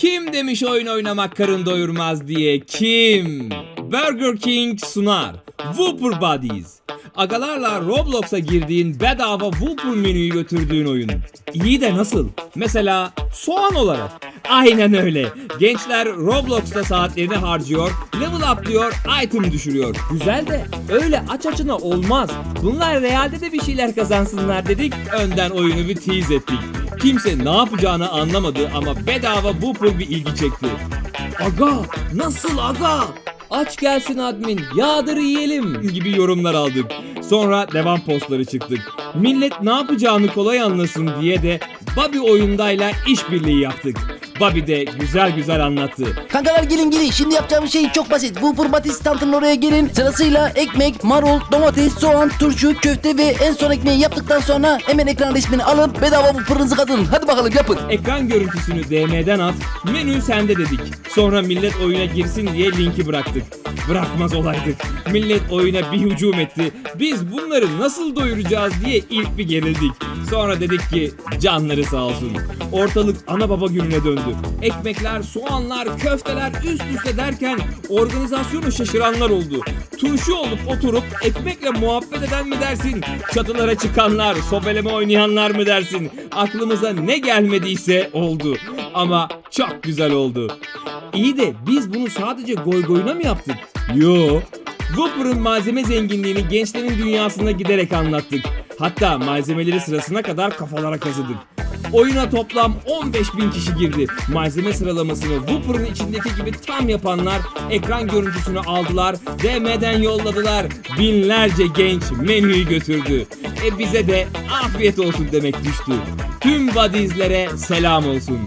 Kim demiş oyun oynamak karın doyurmaz diye? Kim? Burger King sunar. Whopper Buddies. Agalarla Roblox'a girdiğin bedava Whopper menüyü götürdüğün oyun. İyi de nasıl? Mesela soğan olarak. Aynen öyle. Gençler Roblox'ta saatlerini harcıyor, level atlıyor, item düşürüyor. Güzel de öyle aç açına olmaz. Bunlar realde de bir şeyler kazansınlar dedik. Önden oyunu bir tease ettik. Kimse ne yapacağını anlamadı ama bedava Whopper bir ilgi çekti. Aga nasıl aga? Aç gelsin admin yağdır yiyelim gibi yorumlar aldık. Sonra devam postları çıktık. Millet ne yapacağını kolay anlasın diye de Bobby oyundayla işbirliği yaptık. Bobby de güzel güzel anlattı. Kankalar gelin gelin şimdi yapacağımız şey çok basit. Whopper Batis standının oraya gelin. Sırasıyla ekmek, marul, domates, soğan, turşu, köfte ve en son ekmeği yaptıktan sonra hemen ekran resmini alıp bedava Whopper'ınızı kazanın. Hadi bakalım yapın. Ekran görüntüsünü DM'den at, menü sende dedik. Sonra millet oyuna girsin diye linki bıraktık. Bırakmaz olaydık. Millet oyuna bir hücum etti. Biz bunları nasıl doyuracağız diye ilk bir gerildik. Sonra dedik ki canları sağ olsun. Ortalık ana baba gününe döndü. Ekmekler, soğanlar, köfteler üst üste derken organizasyonu şaşıranlar oldu. Turşu olup oturup ekmekle muhabbet eden mi dersin? Çatılara çıkanlar, sobeleme oynayanlar mı dersin? Aklımıza ne gelmediyse oldu. Ama çok güzel oldu. İyi de biz bunu sadece goy goyuna mı yaptık? Yo. Whopper'ın malzeme zenginliğini gençlerin dünyasına giderek anlattık. Hatta malzemeleri sırasına kadar kafalara kazıdık. Oyuna toplam 15 bin kişi girdi. Malzeme sıralamasını Whopper'ın içindeki gibi tam yapanlar ekran görüntüsünü aldılar, DM'den yolladılar. Binlerce genç menüyü götürdü. E bize de afiyet olsun demek düştü. Tüm Buddies'lere selam olsun.